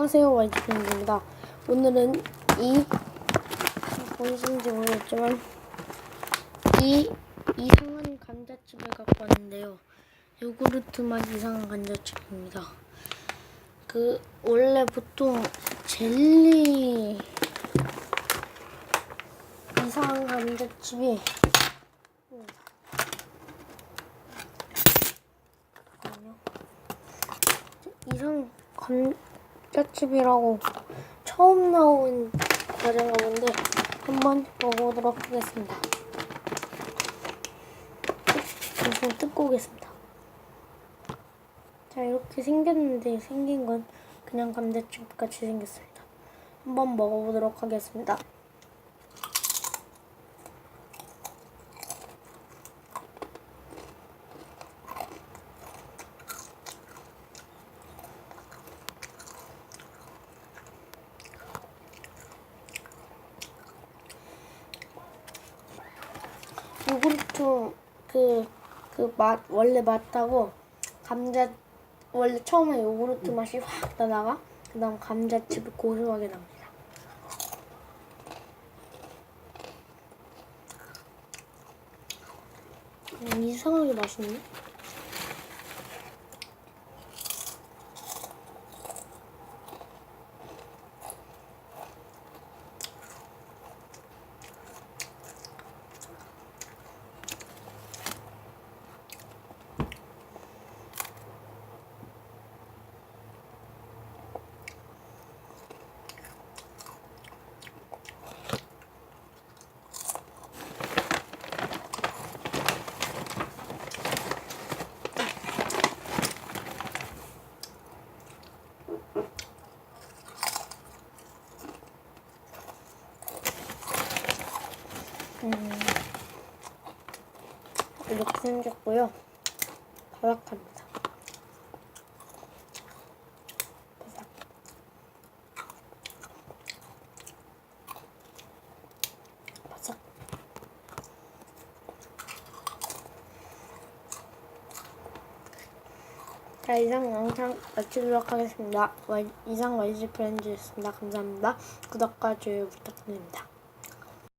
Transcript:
안녕하세요 YGP입니다. 오늘은 이 보이시는지 모르겠지만 이 이상한 감자칩을 갖고 왔는데요. 요구르트 맛 이상한 감자칩입니다. 그 원래 보통 젤리 이상한 감자칩이 잠깐만요. 이상 감 자칩이라고 처음 나온 과자가 본데 한번 먹어보도록 하겠습니다. 우선 뜯고 오겠습니다. 자 이렇게 생겼는데 생긴 건 그냥 감자칩 같이 생겼습니다. 한번 먹어보도록 하겠습니다. 요구르트 그 그 맛 원래 맛하고 감자 원래 처음에 요구르트 맛이 확 나다가 그다음 감자칩이 고소하게 납니다. 음, 이상하게 맛있네. 음, 이렇게 생겼고요. 바삭합니다. 바삭. 바삭. 자, 이상 영상 마치도록 하겠습니다. 와- 이상 YG 프렌즈였습니다. 감사합니다. 구독과 좋아요 부탁드립니다.